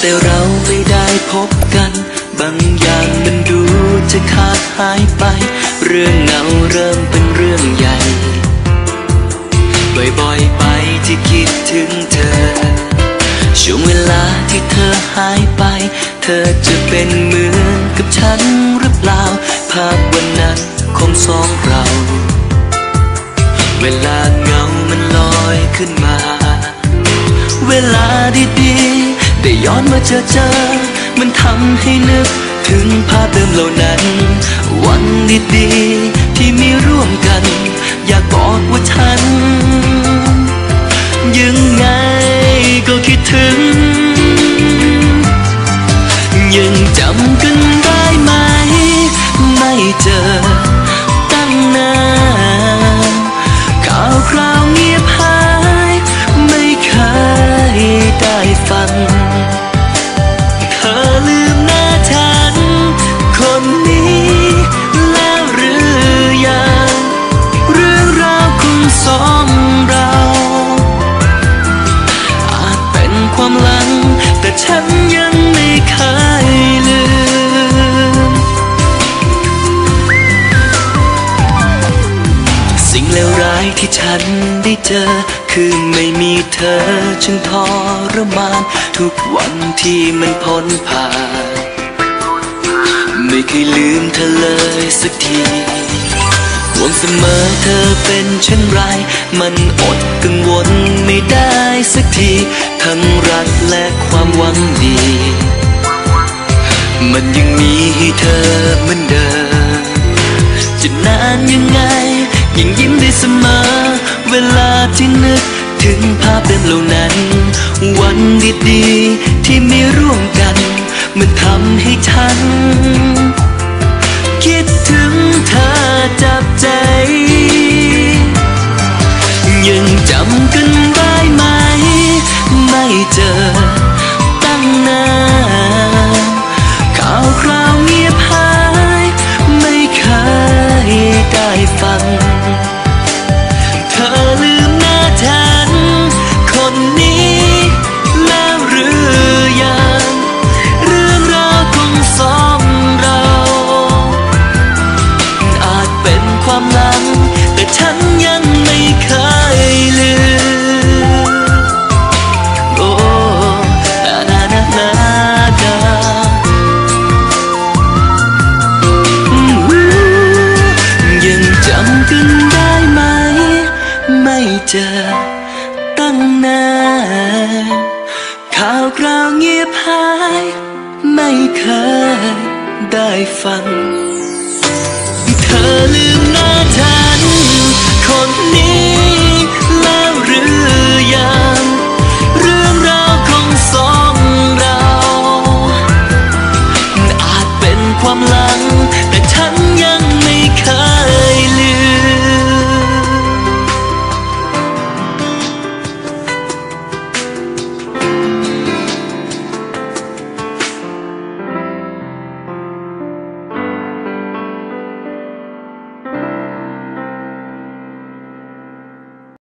แต่เราไม่ได้พบกัน บางอย่างมันดูจะขาดหายไป เรื่องเงาเริ่มเป็นเรื่องใหญ่ บ่อยๆไปที่คิดถึงเธอ ช่วงเวลาที่เธอหายไป เธอจะเป็นเหมือนกับฉันหรือเปล่า ภาพวันนั้นของสองเรา เวลาเงามันลอยขึ้นมา เวลาดีๆ ได้ย้อนมาเจอเจอ มันทำให้นึก ถึงภาพเดิมเหล่านั้น วันดีๆที่มีร่วมกัน อยากบอกว่า ความหลัง แต่ฉันยังไม่เคยลืม สิ่งเลวร้ายที่ฉันได้เจอ คือไม่มีเธอจึงทรมาน ทุกวันที่มันพ้นผ่าน ไม่เคยลืมเธอเลยสักทีห่วงเสมอเธอเป็นเช่นไร มันอดกังวลไม่ได้สักที ทั้งรักและความหวังดี มันยังมีให้เธอเหมือนเดิมจะนานยังไงยังยิ้มได้เสมอ เวลาที่นึกถึงภาพเดิมเหล่านั้น วันดี เจอตั้งนานข่าวคราวเงียบหาย ไม่เคยได้ฟัง เธอลืมหน้าฉันคนนี้แล้วหรือยัง เรื่องราวของสองเรา อาจเป็นความลัง แต่ฉันยังไม่เคย ข่าวกราวเงียบหาย ไม่เคยได้ฟัง เธอลืมหน้าฉัน คนนี้แล้วหรือยัง เรื่องราวของสองเรา อาจเป็นความลับ